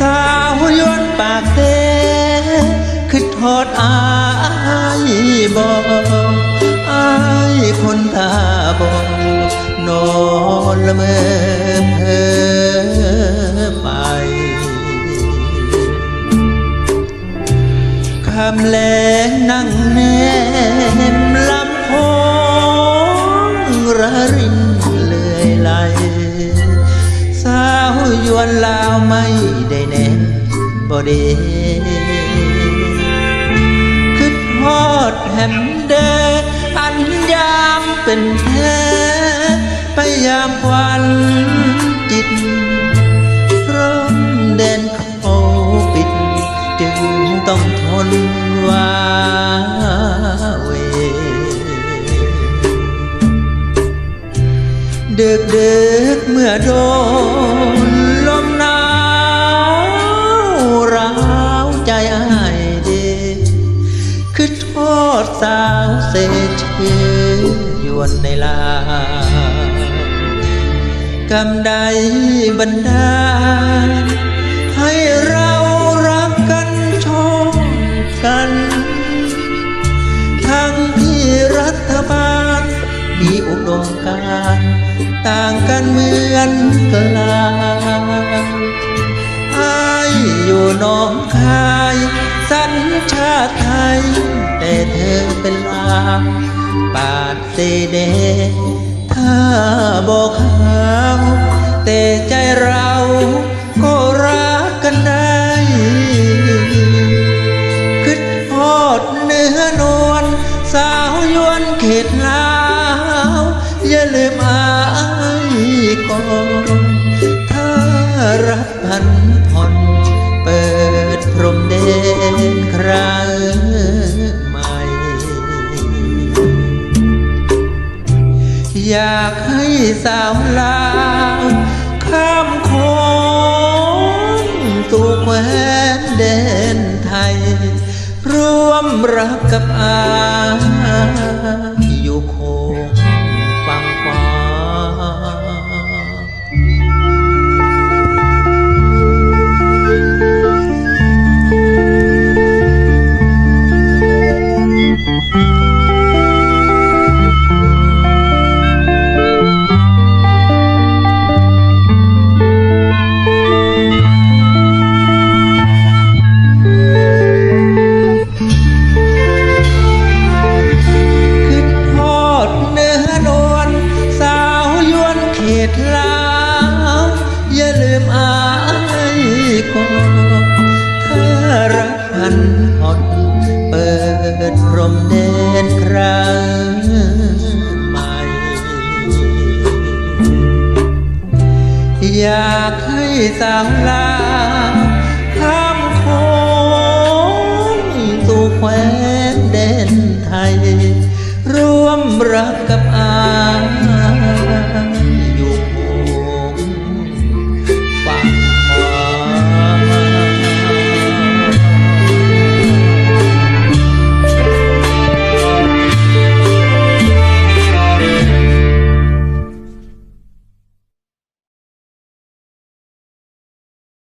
สาวยวนปากเสคือทอดอายบอกอายคนตาบอดนอนละเมอเพอไปคำแหลงนั่งแนมลำโพ บ่เดคือทอดแหมเดอันยามเป็นแท้ไปยามควันจิตพร้อมแดนเขาปิด จึงต้องทนว่าเวดึกเดึกเมื่อโดน นในลากำใดบันดาลให้เรารักกันชอบกัน ทั้งที่รัฐบาล มีอุดมการต่างกันเหมือนกลางไอ้ายอยู่หนองคาย สัญชาติไทย เธอเป็นลาปาดเสเดถ้าบอกหาวแต่ใจเราก็รักกันได้คิดทอดเนื้อนวลสาวยวนเขตลาวอย่าลืมอายก่อนถ้ารักพันผ่อนเปิดพรมเดนครั้ง สาวลางข้ามโค้งสู่แคว้นแดนไทย ร่วมรักกับอาอยู่โค นผ่อเปิดพรมแดนครั้งใหม่ อยากให้สาวลาข้ามโค้งสู่แคว้นแดนไทย ร่วมรักกับอา